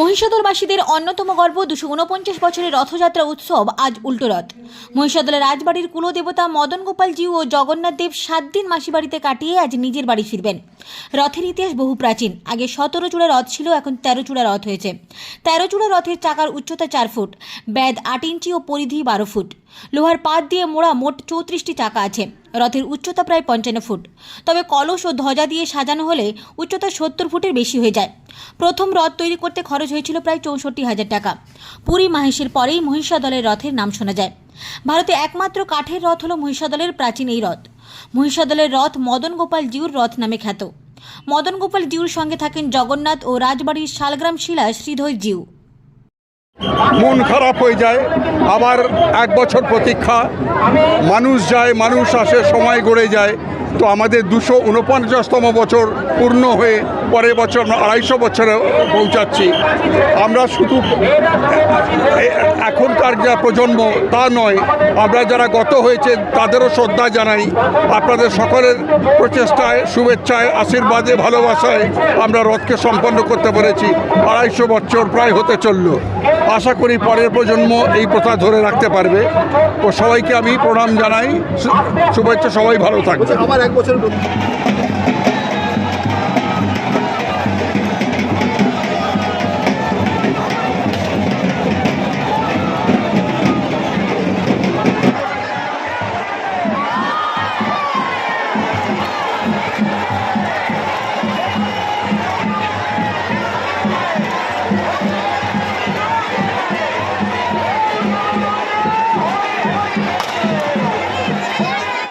মহিষাদলবাসীদের অন্যতম গর্ব দুশো উনপঞ্চাশ বছরের রথযাত্রা উৎসব আজ উল্টো রথ। মহিষাদলের রাজবাড়ির কুলদেবতা মদন গোপাল জিউ ও জগন্নাথ দেব সাত দিন মাসি বাড়িতে কাটিয়ে আজ নিজের বাড়ি ফিরবেন। রথের ইতিহাস বহু প্রাচীন। আগে সতেরো চূড়া রথ ছিল, এখন তেরো চূড়া রথ হয়েছে। তেরো চূড়া রথের চাকার উচ্চতা চার ফুট ব্যাদ আট ইঞ্চি ও পরিধি বারো ফুট। লোহার পাত দিয়ে মোড়া মোট চৌত্রিশটি চাকা আছে। রথের উচ্চতা প্রায় পঞ্চান্ন ফুট। তবে কলস ও ধ্বজা দিয়ে সাজানো হলে উচ্চতা সত্তর ফুটের বেশি হয়ে যায়। প্রথম রথ তৈরি করতে খরচ হয়েছিল প্রায় চৌষট্টি হাজার টাকা। পুরী মাহেশের পরেই মহিষাদলের রথের নাম শোনা যায়। ভারতে একমাত্র কাঠের রথ হল মহিষাদলের প্রাচীন এই রথ। মহিষাদলের রথ মদন গোপাল জিউর রথ নামে খ্যাত। মদন গোপাল জিউর সঙ্গে থাকেন জগন্নাথ ও রাজবাড়ির শালগ্রাম শিলা শ্রীধর জিউ। মন খারাপ হয়ে যায়। আবার এক বছর প্রতীক্ষা। মানুষ যায়, মানুষ আসে, সময় গড়ে যায়। তো আমাদের দুশো উনপঞ্চাশতম বছর পূর্ণ হয়ে পরের বছর আমরা আড়াইশো বছরে পৌঁছাচ্ছি। আমরা শুধু এখনকার যা প্রজন্ম তা নয়, আমরা যারা গত হয়েছে তাদেরও শ্রদ্ধা জানাই। আপনাদের সকলের প্রচেষ্টায়, শুভেচ্ছায়, আশীর্বাদে, ভালোবাসায় আমরা রথকে সম্পন্ন করতে পেরেছি। আড়াইশো বছর প্রায় হতে চলল। আশা করি পরের প্রজন্ম এই প্রথা ধরে রাখতে পারবে। ও সবাইকে আমি প্রণাম জানাই। শুভেচ্ছা, সবাই ভালো থাকবে এক বছর